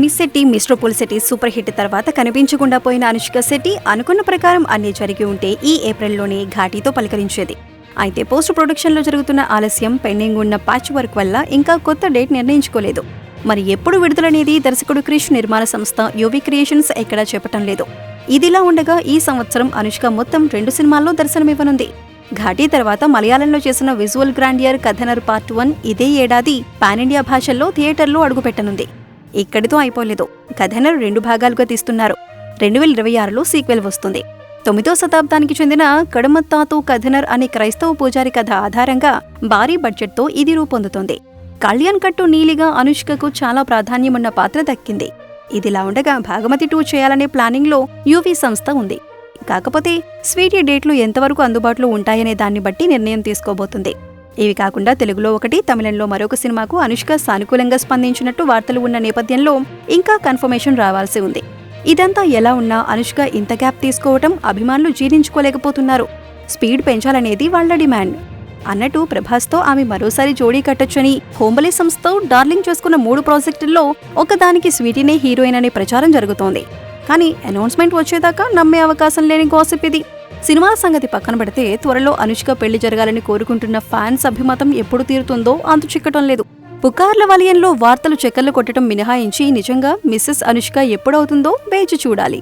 Miss Shetty mister Polishetty super hit తర్వాత కనిపించకుండా పోయిన అనుష్క శెట్టి అనుకున్న ప్రకారం అన్ని జరిగి ఉంటే ఈ ఏప్రిల్లోనే ఘాటీతో పలకరించేది. అయితే పోస్ట్ ప్రొడక్షన్లో జరుగుతున్న ఆలస్యం పెండింగ్ ఉన్న ప్యాచ్ వర్క్ వల్ల ఇంకా కొత్త డేట్ నిర్ణయించుకోలేదు. మరి ఎప్పుడు విడుదలనేది దర్శకుడు క్రిష్ నిర్మాణ సంస్థ యువి క్రియేషన్స్ ఎక్కడా చెప్పటం లేదు. ఇదిలా ఉండగా ఈ సంవత్సరం అనుష్క మొత్తం రెండు సినిమాల్లో దర్శనమివ్వనుంది. ఘాటీ తర్వాత మలయాళంలో చేసిన visual grandeur Kathanar part one ఇదే ఏడాది పాన్ ఇండియా భాషల్లో థియేటర్లో అడుగుపెట్టనుంది. ఇక్కడితో అయిపోలేదు. కథను రెండు భాగాలుగా తీస్తున్నారు. రెండు వేల ఇరవై ఆరులో సీక్వెల్ వస్తుంది. తొమ్మిదో శతాబ్దానికి చెందిన కడమత్తాతు కథనర్ అనే క్రైస్తవ పూజారి కథ ఆధారంగా భారీ బడ్జెట్తో ఇది రూపొందుతోంది. కళ్యాణ్ కట్టు నీలిగా అనుష్కకు చాలా ప్రాధాన్యమున్న పాత్ర దక్కింది. ఇదిలా ఉండగా భాగమతి టూ చేయాలనే ప్లానింగ్లో యూవీ సంస్థ ఉంది. కాకపోతే స్వీటీ డేట్లు ఎంతవరకు అందుబాటులో ఉంటాయనే దాన్ని బట్టి నిర్ణయం తీసుకోబోతుంది. ఇవి కాకుండా తెలుగులో ఒకటి తమిళంలో మరొక సినిమాకు అనుష్క సానుకూలంగా స్పందించినట్టు వార్తలు ఉన్న నేపథ్యంలో ఇంకా కన్ఫర్మేషన్ రావాల్సి ఉంది. ఇదంతా ఎలా ఉన్నా అనుష్క ఇంత గ్యాప్ తీసుకోవటం అభిమానులు జీర్ణించుకోలేకపోతున్నారు. స్పీడ్ పెంచాలనేది వాళ్ళ డిమాండ్. అన్నట్టు ప్రభాస్తో ఆమె మరోసారి జోడీ కట్టొచ్చని హోంబలే సంస్థతో డార్లింగ్ చేసుకున్న మూడు ప్రాజెక్టుల్లో ఒకదానికి స్వీటీనే హీరోయిన్ అనే ప్రచారం జరుగుతోంది. కానీ అనౌన్స్మెంట్ వచ్చేదాకా నమ్మే అవకాశం లేని గాసిప్ ఇది. సినిమాల సంగతి పక్కన పెడితే త్వరలో అనుష్క పెళ్ళి జరగాలని కోరుకుంటున్న ఫ్యాన్స్ అభిమతం ఎప్పుడు తీరుతుందో అంతు చిక్కటం లేదు. పుకార్ల వలయంలో వార్తలు చెక్కర్లు కొట్టడం మినహాయించి నిజంగా మిస్సెస్ అనుష్క ఎప్పుడవుతుందో వేచి చూడాలి.